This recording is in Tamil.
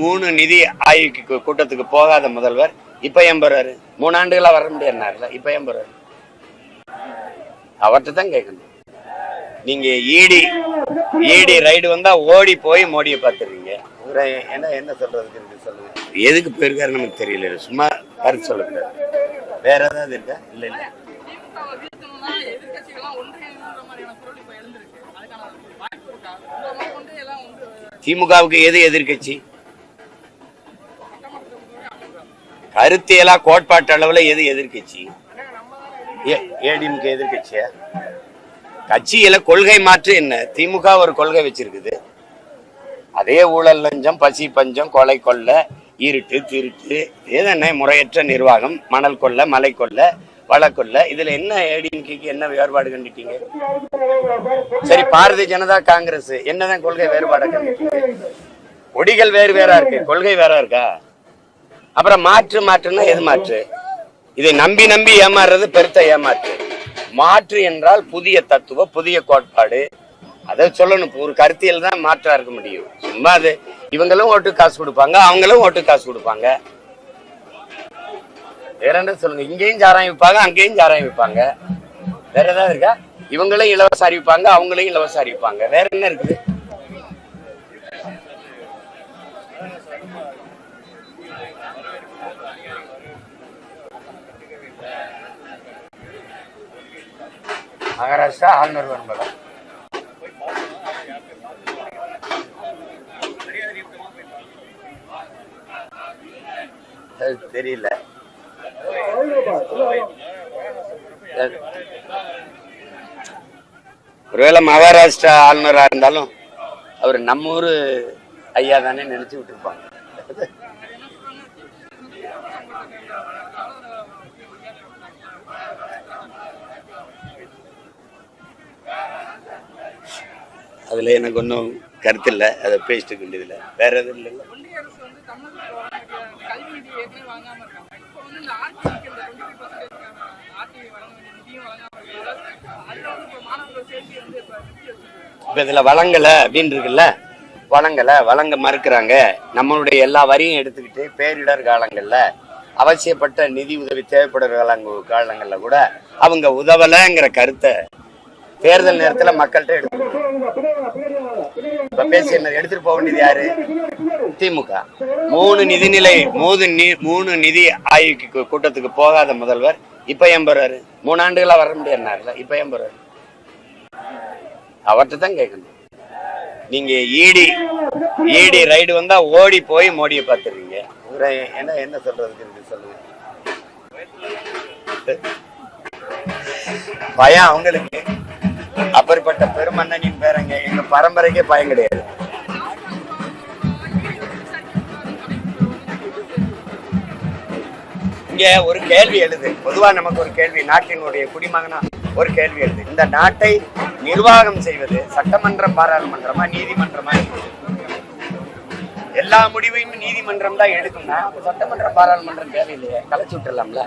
மூணு நிதி ஆய்வுக்கு கூட்டத்துக்கு போகாத முதல்வர் இப்ப ஏன் போறாரு? மூணு ஆண்டுகளா வர முடியாதுனாருல இப்ப ஏன் போறாரு? அவர்கிட்ட தான் கேட்கணும். நீங்க ஈடி ஈடி ரைடு வந்தா ஓடி போய் மோடியை பார்த்துருவீங்க என்ன என்ன சொல்றதுக்கு இருக்கு சொல்லுங்க? எதுக்கு போயிருக்காரு நமக்கு தெரியல. சும்மா கருத்து சொல்லக்கூடாது. வேற ஏதாவது இருக்கா? இல்ல இல்ல. திமுகவுக்கு எது எதிர்கட்சி கருத்தியலா கோட்பாட்டு அளவுல எது எதிர்க்கட்சி? ஏடிஎம்கே எதிர்க்கட்சியா? கட்சியில கொள்கை மாற்று என்ன? திமுக ஒரு கொள்கை வச்சிருக்குது. அதே ஊழல் லஞ்சம் பசி பஞ்சம் கொலை கொள்ள இருட்டு திருட்டு ஏதென்ன முறையற்ற நிர்வாகம் மணல் கொள்ள மலை கொள்ள வழக்கொல்ல இதுல என்ன ஏடிஎம்கேக்கு என்ன வேறுபாடு கண்டுட்டீங்க? சரி பாரதிய ஜனதா காங்கிரஸ் என்னதான் கொள்கை வேறுபாடு கண்டுட்டீங்க? கொடிகள் வேறு வேறா இருக்கு. கொள்கை வேறா இருக்கா? அப்புறம் மாற்று மாற்றுன்னா எது மாற்று? இதை நம்பி நம்பி ஏமாறுறது பெருத்த ஏமாற்று. மாற்று என்றால் புதிய தத்துவ புதிய கோட்பாடு. அதை சொல்லணும். ஒரு கருத்தியல் தான் மாற்றா இருக்க முடியும். சும்மா அது. இவங்களும் ஓட்டு காசு கொடுப்பாங்க அவங்களும் ஓட்டு காசு கொடுப்பாங்க. வேற என்ன சொல்லுங்க? இங்கேயும் சாராயம் விற்பாங்க அங்கேயும் சாராயம் விற்பாங்க. வேற ஏதாவது இருக்கா? இவங்களும் இலவச அறிவிப்பாங்க அவங்களையும் இலவச அறிவிப்பாங்க. வேற என்ன இருக்குது? மகாராஷ்டிரா ஆளுநர் வரும்போது அது தெரியல. ஒருவேளை மகாராஷ்டிரா ஆளுநரா இருந்தாலும் அவர் நம்ம ஊர் ஐயா தானே நினைச்சு விட்டுருப்பாங்க. அதுல எனக்கு ஒன்றும் கருத்து இல்லை அதை பேசிட்டு வேண்டியதில்லை. வேற எதுவும் இருக்காங்க. இப்போ இதுல வழங்கல அப்படின்னு இருக்குல்ல? வழங்கல வழங்க மறுக்கிறாங்க. நம்மளுடைய எல்லா வரியும் எடுத்துக்கிட்டு பேரிடர் காலங்கள்ல அவசியப்பட்ட நிதி உதவி தேவைப்படுற காலங்க காலங்கள்ல கூட அவங்க உதவலைங்கிற கருத்தை தேர்தல் நேரத்துல மக்கள்கிட்ட எடுத்து இப்ப பேசி என்ன எடுத்துட்டு போக வேண்டியது யாரு? திமுக. மூணு நிதிநிலை மூணு நி- மூணு நிதி ஆய்வுக்கு கூட்டத்துக்கு போகாத முதல்வர் இப்ப எம்புறாரு மூணு ஆண்டுகளா வர முடியாதுனாருல இப்ப எம்புறாரு அவர்கிட்ட தான் கேட்கணும். நீங்க ஈடி ஈடி ரைடு வந்தா ஓடி போய் மோடியை பார்த்துருவீங்க என்ன என்ன சொல்றதுக்கு இருக்கு சொல்லுங்க. பயம் அவங்களுக்கு. அப்படிப்பட்ட பெருமன்னனின் பேரங்க எங்க பரம்பரைக்கே பயம் கிடையாது. இங்க ஒரு கேள்வி எழுது. பொதுவா நமக்கு ஒரு கேள்வி. நாட்டினுடைய குடிமகனா ஒரு கேள்வி எழுது. இந்த நாட்டை நிர்வாகம் செய்வது சட்டமன்றம் பாராளுமன்றமா நீதிமன்றமா? எல்லா முடிவையும் நீதிமன்றம் தான் எடுக்கும்னா சட்டமன்ற பாராளுமன்றம் தேவையில்லையே. கலைச்சு விட்டுலாம்ல